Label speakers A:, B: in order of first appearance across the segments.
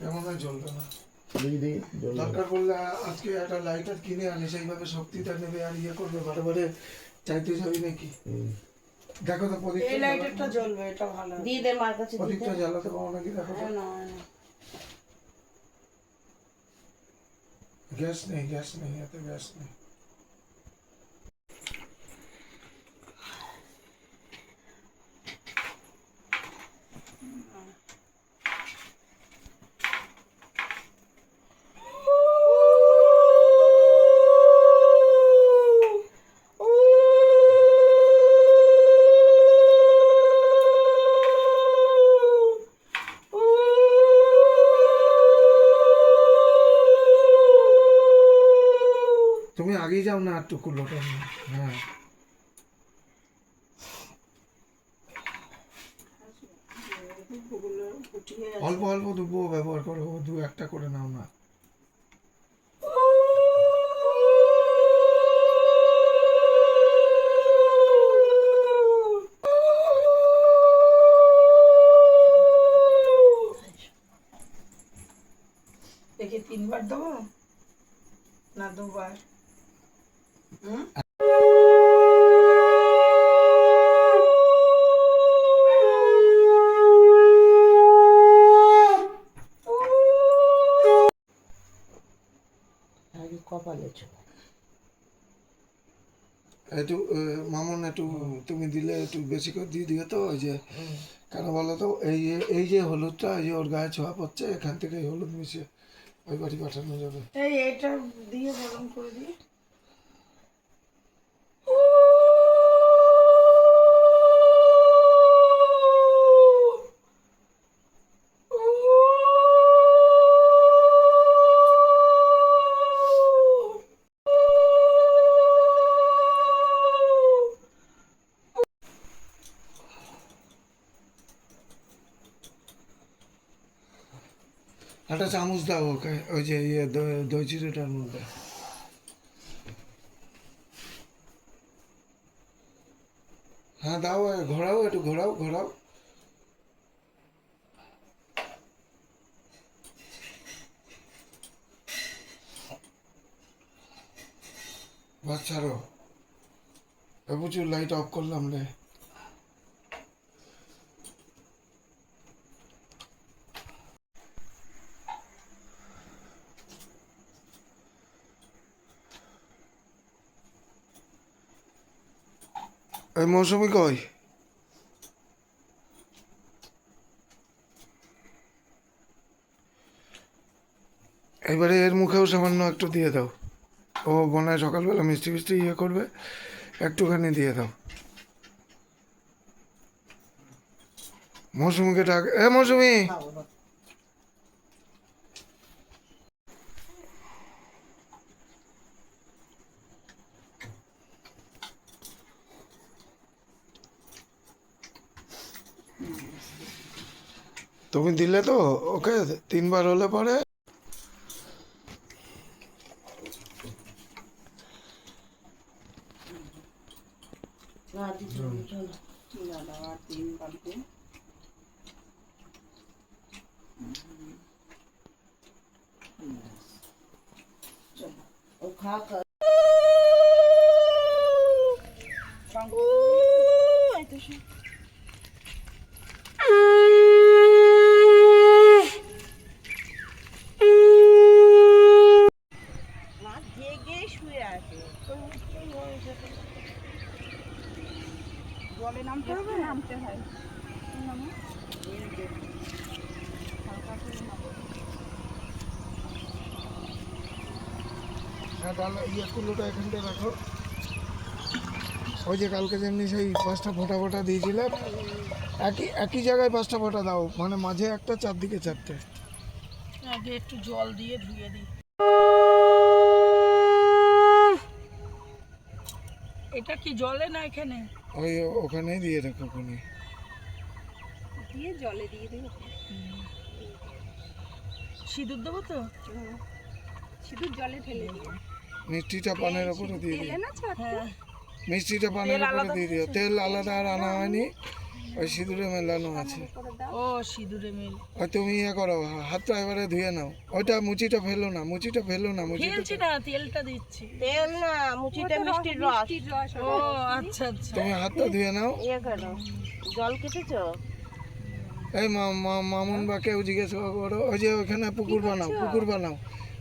A: এমন হয় জ্বলবে না।
B: দেখি দেখি
A: দরকার পড়লে আজকে একটা লাইটার কিনে আনে সেইভাবে শক্তিটা নেবে আর ইয়ে করবে বারে বারে চাইতে যাবি নাকি? দেখো তো
C: এই লাইটারটা জ্বলবে এটা ভালো।
D: দিয়ে দে মার কাছে
A: প্রদীপটা জ্বালাতে পারো নাকি দেখো
C: না, না।
A: গ্যাস নেই গ্যাস নেই এতে গ্যাস নেই। আগেই যাও না একটু কুলোটা হ্যাঁ।
C: আছে।
A: অল্প অল্প দুপুও ব্যবহার করো দু একটা করে নাও না।
D: আগে
A: একটু মামুন একটু তুমি দিলে একটু বেশি করে দিয়ে দিও তো ওই যে কেন বলো তো এই যে- এই যে হলুদটা এই যে ওর গায়ে ছোঁয়া পড়ছে এখান থেকে হলুদ মিশিয়ে ওই বাড়ি পাঠানো যাবে।
C: এই এটা দিয়ে গরম করে দিই।
A: একটা চামচ দাও ওকে, ওই যে ইয়ে দই- চিড়েটার মধ্যে। হ্যাঁ দাও ঘোরাও, একটু ঘোরাও ঘোরাও। এ প্রচুর লাইট অফ করলাম রে। মৌসুমি কই এবারে এর মুখেও সামান্য একটু দিয়ে দাও ও বোনায় সকালবেলা মিষ্টি মিষ্টি ইয়ে করবে একটুখানি দিয়ে দাও মৌসুমিকে ডাক এ মৌসুমি তুমি দিলে তো ওকে তিনবার হলে পরে।
D: ও খা খা মা জেগে শুয়ে আছে তো উঠতেই হয়েছে তো।
C: জলে নামতে হবে নামতে হয়
A: হ্যাঁ তাহলে ইয়ে কুলোটা এখানটায় রাখো ওই যে কালকে যেমনি সেই পাঁচটা ফোঁটা ফোঁটা দিয়েছিলাম একই একই জায়গায় পাঁচটা ফোঁটা দাও মানে মাঝে একটা চারদিকে চারটে।
C: আগে একটু জল দিয়ে ধুয়ে দিই। এটা কি জলে না এখানে?
A: ওই ওখানেই দিয়ে রাখো ওখানে।
C: দিয়ে জলে দিয়ে দিই সিঁদুর দেবো তো? সিঁদুর জলে ফেলে দিই।
A: মিষ্টিটা পানের ওপরে দিয়ে দিই। দিও
C: হ্যাঁ।
A: মিষ্টিটা পানের উপরে দিয়ে দিও। তেল আলাদা আর আনা হয়নি। ওই সিঁদুরে মেলানো আছে।
E: ও সিঁদুরে মিল।
A: ওই তুমি ইয়ে করো হাতটা এবারে ধুয়ে নাও। ওইটা মুচিটা ফেলো না মুচিটা ফেলো না মুচিটা
E: ফেলছি না তেলটা দিচ্ছি।
D: তেল না মুচিটা মিষ্টির রস
E: ও আচ্ছা আচ্ছা।
A: তুমি হাতটা ধুয়ে নাও।
D: ইয়ে করো। জল কেটেছো?
A: এই মামুন বা কেউ জিজ্ঞেস করো ওই যে ওইখানে পুকুর বানাও পুকুর বানাও।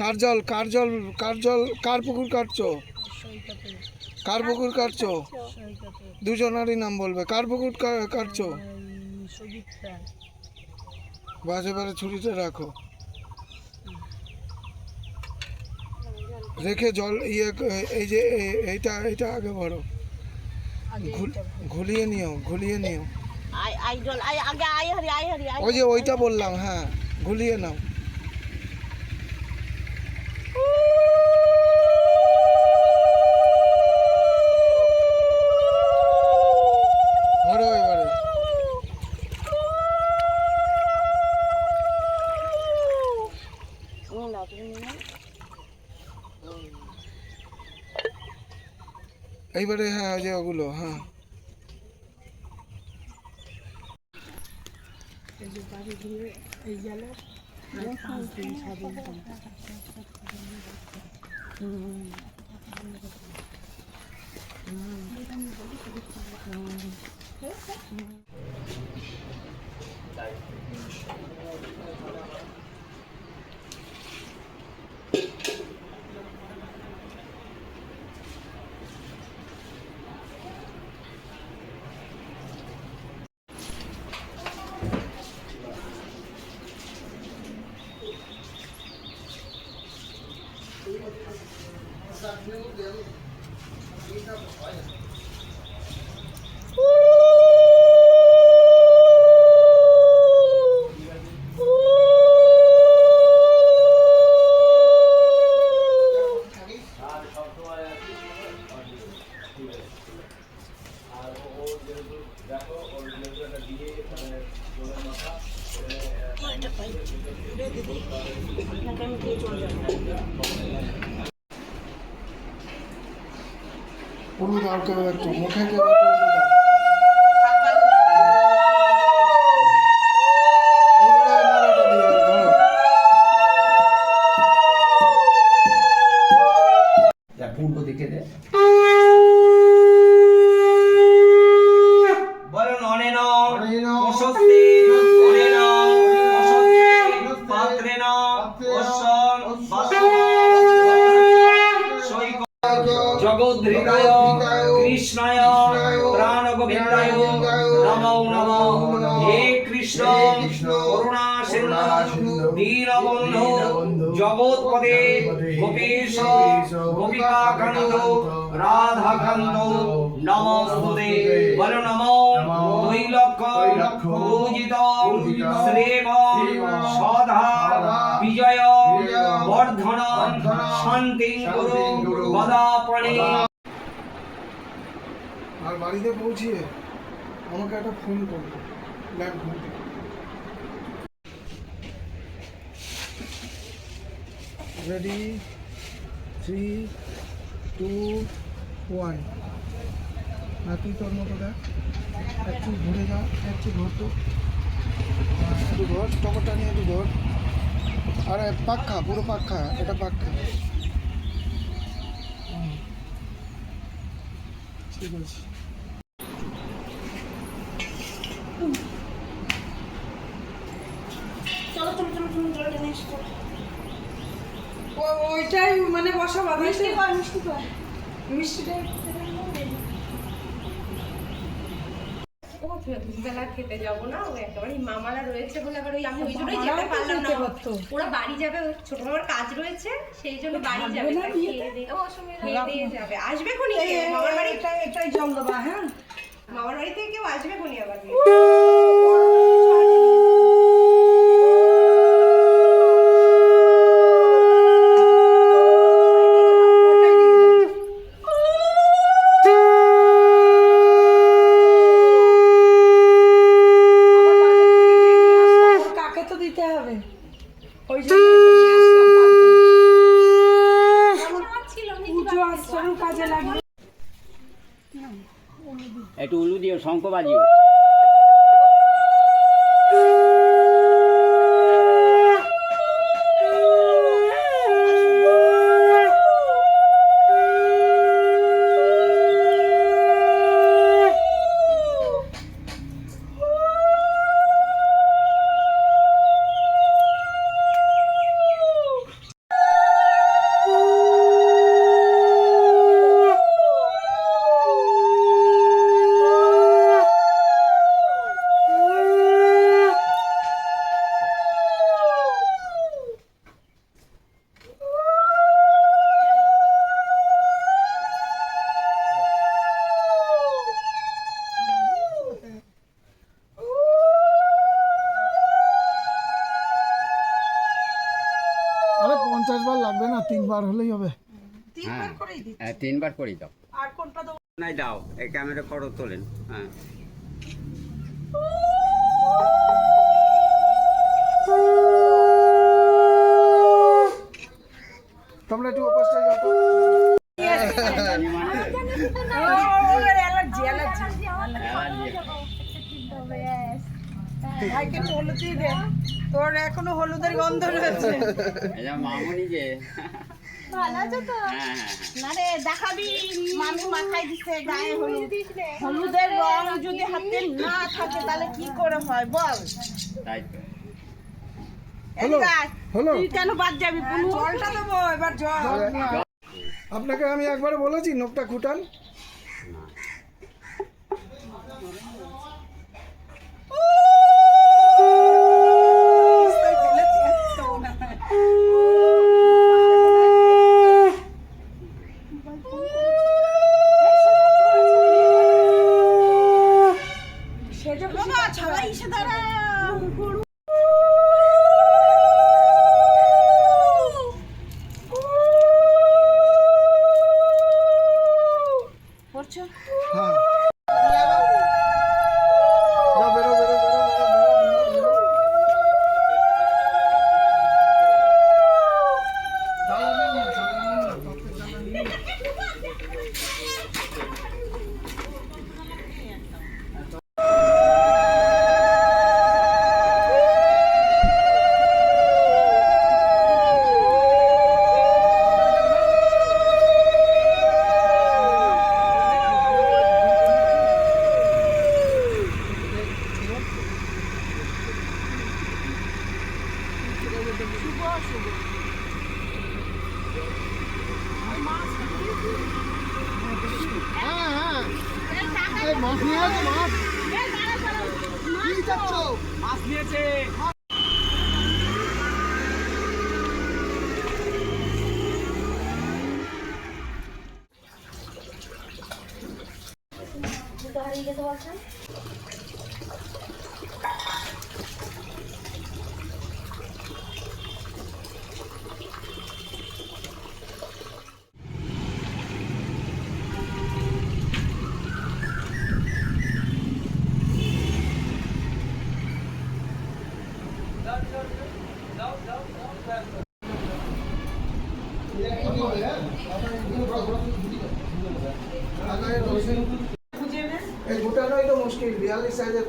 A: কার জল কার জল কার জল কার পুকুর কাটছো? কার পুকুর কাটছো? দুজনারই নাম বলবে। কার পুকুর কাটছো? বাস এবারে ছুরিটা রাখো। রেখে জল ইয়ে এই যে এইটা এইটা আগে ঘুল- ঘুলিয়ে নিও ঘুলিয়ে নিও। ওই যে ওইটা বললাম হ্যাঁ ঘুলিয়ে নাও ধরো এবারে
D: নিয়ে নাও তুমি নিয়ে নাও।
A: এইবারে হ্যাঁ ওই যে ওগুলো হ্যাঁ।
E: এই যে
F: শান্তি গুরু গদাপণে
A: আর বাড়িতে পৌঁছিয়ে আমাকে একটা ফোন করবে থেকে। রেডি থ্রি টু ওয়ান না তুই তোর মতো দেখ। একটু ঘুরে যা একটু ঘর তো একটু ঘর টমাটা নিয়ে একটু ঘর আরে পাক্কা পুরো পাক্কা এটা পাক্কা ঠিক আছে।
D: চলো এসো।
E: ওইটাই মানে বসা বাঁধা
D: মিষ্টি কর মিষ্টি কর।
E: মিষ্টিটা
G: খেতে যাব না ও একেবারে মামারা রয়েছে বলে আবার ওই আমি ওই জন্যই যেতে পারলাম না। ওরা বাড়ি যাবে ছোট মামার কাজ রয়েছে সেই জন্য বাড়ি যাবে ও খেয়ে দিয়ে যাবে। আসবে কোনি কেউ? মামার বাড়ি
E: এটা এটাই জল দেবা হ্যাঁ?
G: মামার বাড়ি থেকে কেউ আসবে কোনি আবার
E: ওটাই দিয়ে দাও। আবার বাজার থেকে যে নিয়ে আসলাম, ওর কাকে তো দিতে হবে ওই জন্য এটা নিয়ে আসলাম বাড়িতে।
G: ছিল
E: পুজো আসছে কাজে লাগবে
H: একটু উলু দিও হ্যাঁ তিনবার করেই দাও।
C: আর কোনটা দেবো?
H: নাই দাও এই ক্যামেরা ফটো তোলেন হ্যাঁ।
A: তোমরা একটু উপস্থিত যাও
C: অ্যালার্জি অ্যালার্জি ভাইকে হলুদই দে। তোর এখনও হলুদের গন্ধ রয়েছে।
H: মামুনি যে।
D: তো?
H: হ্যাঁ হ্যাঁ
D: না রে দেখাবি মামি মাথায় দিছে গায়ে হলুদ। হলুদের রং যদি হাতে না থাকে তাহলে কি করে হয়? বল।
H: তাই। তো
D: কেন বাদ যাবি
C: জলটা দেবো এবার জল।
A: আপনাকে আমি একবার বলেছি নোকটা খুঁটান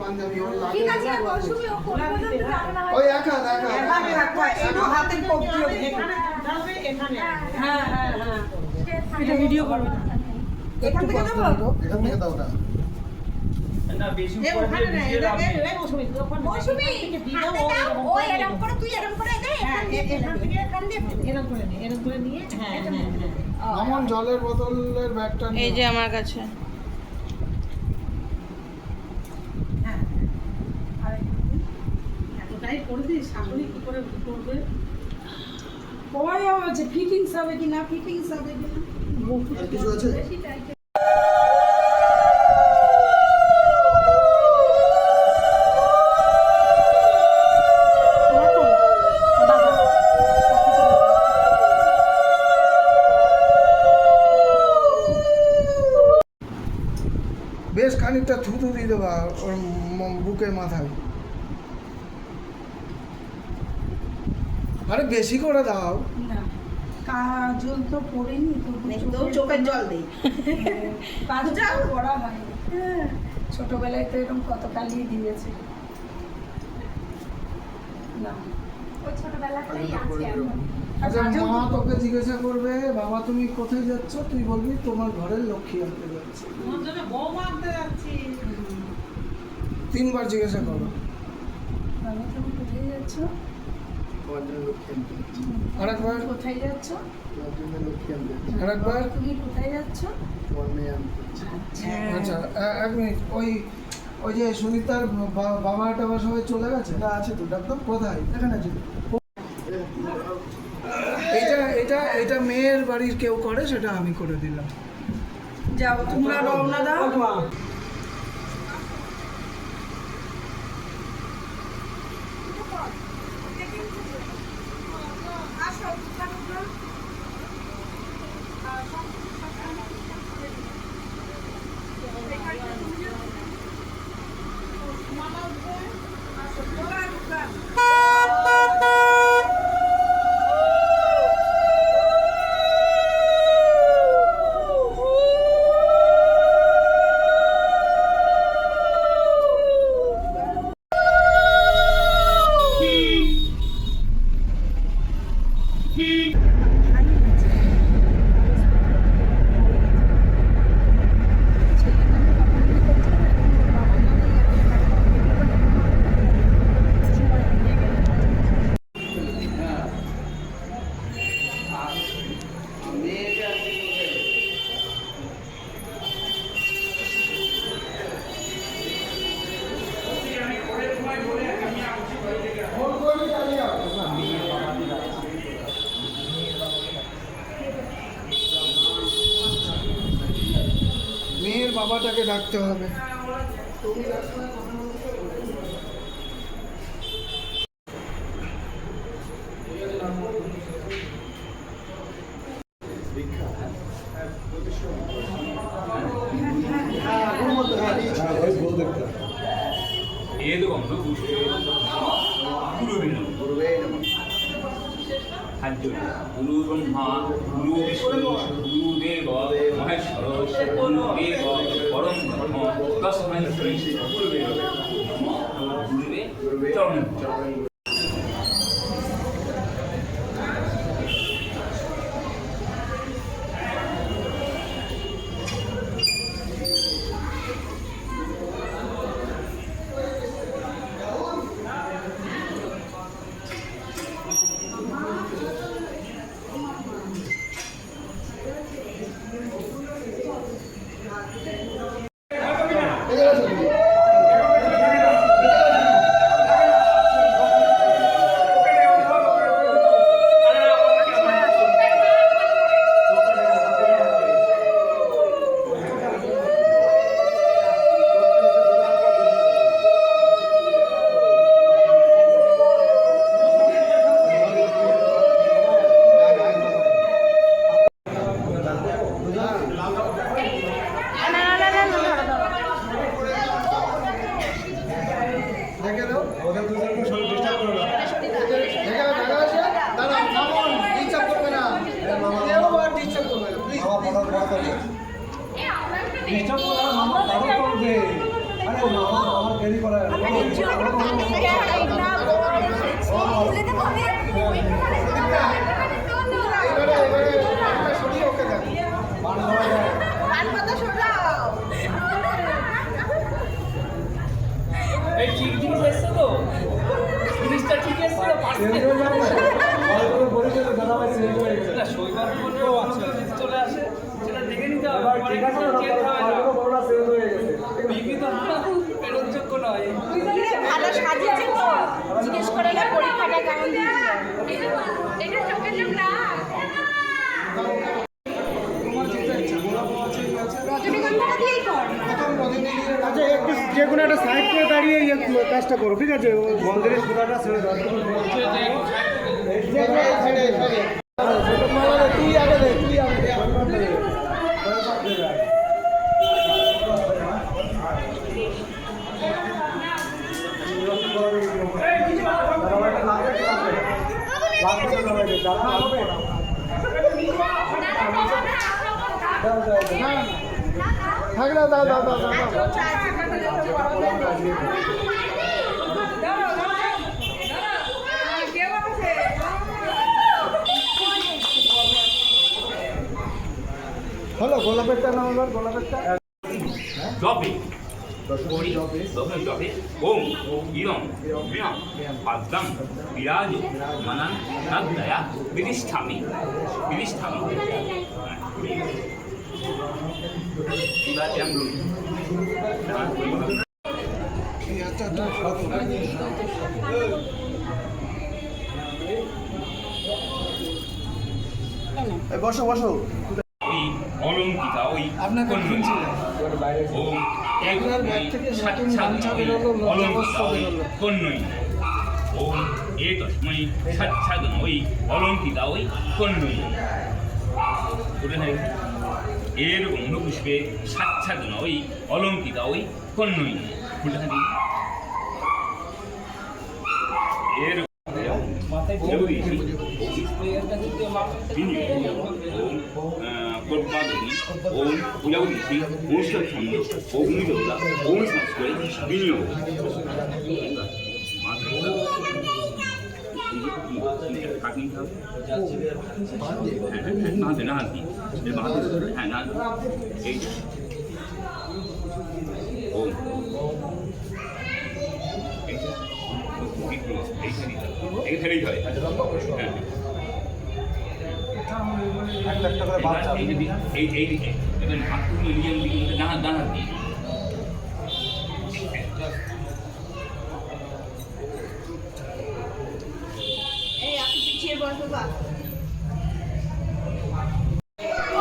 A: পাঞ্জাবি ওর লাগে। ওই এক হাত এক। হাত
C: হাতের কবজি হ্যাঁ হ্যাঁ হ্যাঁ। এটা ভিডিও করবে। এখান থেকে দেবো
A: এখান থেকে দাও না।
B: না বেশি উপরে দিয়ে নেই।
A: এমন জলের বোতলের ব্যাগটা
D: এই যে আমার কাছে
C: ফিটিংস হবে কি না ফিটিংস হবে কি না?
A: কিছু আছে? বেশ খানিকটা থুতু দিয়ে দেবা ওর বুকের মাথায়। আরে বেশি করে দাও।
C: না কাজল তো পড়েনি তো
D: চোখের জল দেই
C: কাজল পড়া হয় হ্যাঁ ছোটবেলায় তো এরকম কত কালিয়ে দিয়েছে। না
A: আচ্ছা মা তোকে জিজ্ঞাসা করবে বাবা তুমি কোথায় যাচ্ছ? তুই বলবি তোমার ঘরের লক্ষ্মী আনতে যাচ্ছি। তিনবার জিজ্ঞাসা করো।
C: বাবা তুমি কোথায় যাচ্ছ?
A: আরেকবার।
C: কোথায় যাচ্ছ?
A: আরেকবার।
C: তুমি কোথায় যাচ্ছ?
A: আচ্ছা এক মিনিট ওই ওই যে সুনিতার বাবা টাবা সবাই চলে গেছে? না আছে তো ডাক্তার কোথায়? এখানে আছে। এটা এটা এটা মেয়ের বাড়ির কেউ করে সেটা আমি করে দিলাম।
C: যাও তোমরা রওনা দাও।
A: হবে।
B: গুরু ব্রহ্মা গুরু বিষ্ণু গুরুদেব মহেশ্বর গুরুদেব দেব পরম ব্রহ্ম তস্মৈ শ্রী গুরুবে নমঃ এই ঠিক জিনিস এসছে তো জিনিসটা ঠিক এসছে তো
A: দাদা ভাই চেঞ্জ হয়ে গেছে
B: না শৈবাল চলে আসে সেটা দেখে নিতে হবে না
A: বড়টা চেঞ্জ হয়ে গেছে
B: বিকৃত ফেরতযোগ্য নয়
D: ভালো সাজিয়েছে তো জিজ্ঞেস করে না পরীক্ষাটা কেমন দিয়েছিল
G: এটা চোখের লোক না
A: তোমার যেটা ইচ্ছা গোলাপ আছে ইয়ে আছে
G: রজনীগন্ধাটা দিয়েই কর
A: প্রথম রজনীগন্ধার
I: আচ্ছা একটু যে কোনো একটা সাইড করে দাঁড়িয়ে ইয়ে কাজটা করো ঠিক আছে? ওই মন্দিরের সুরাটা ছেড়ে দাও।
A: তুই আগে দে তুই আগে দে থাক না দাও। দাও দাও দাও দাও হলো গোলাপেরটা গোলাপেরটা।
B: করি। ওম ইরম মিয়ম পাদ্যম বিরাজ মনন নদ্দয়া বিধিষ্ঠামি বিধিষ্ঠামি এবার এমন
A: এই একটা একটা
I: বসো বসো।
B: অলঙ্কিতা ওই
A: আপনাকে।
B: কন্যই। ওম এ তস্মৈ সচ্ছাদন ওই অলঙ্কিতা ওই কন্যই। এর অন্য সাচ্ছাদন ওই অলঙ্কিতা ওই কন্যই। থাকি? এর মাথায় ওম পূজাবতী অনুষ্ঠান ছন্দ অগ্নিদেবতা ওম সংস্কৃত বিনিয়োগ হ্যাঁ এইখানেই হয় হ্যাঁ
I: একটা একটা করে বাচ্চা।
B: এই যদি এই এই দিকে এবার হাত তুলে নিজের দিকে ডান ডান দিয়ে।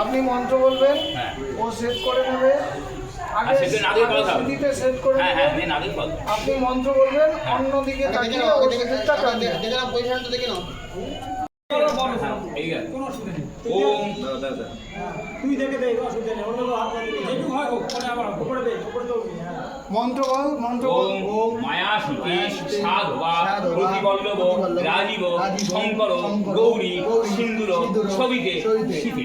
D: আপনি
A: মন্ত্র বলবেন?
B: হ্যাঁ।
A: ও সেট করে নেবে।
B: হ্যাঁ হ্যাঁ
A: আপনি মন্ত্র বলবেন অন্যদিকে তাকিয়ে ওই।
B: হ্যাঁ, এই গেল ওম
I: তুই দেখে দে অসুবিধা নেই অন্য হাত যেটুকু হয় হোক পরে আবার উপরে দে উপরে তো
A: মন্ত্র বল মন্ত্র বল।
B: ওম মায়া সুতি সাধবা প্রতিবল্লব রাজীব শঙ্কর গৌরী সিন্দুর ছবিতে শীতে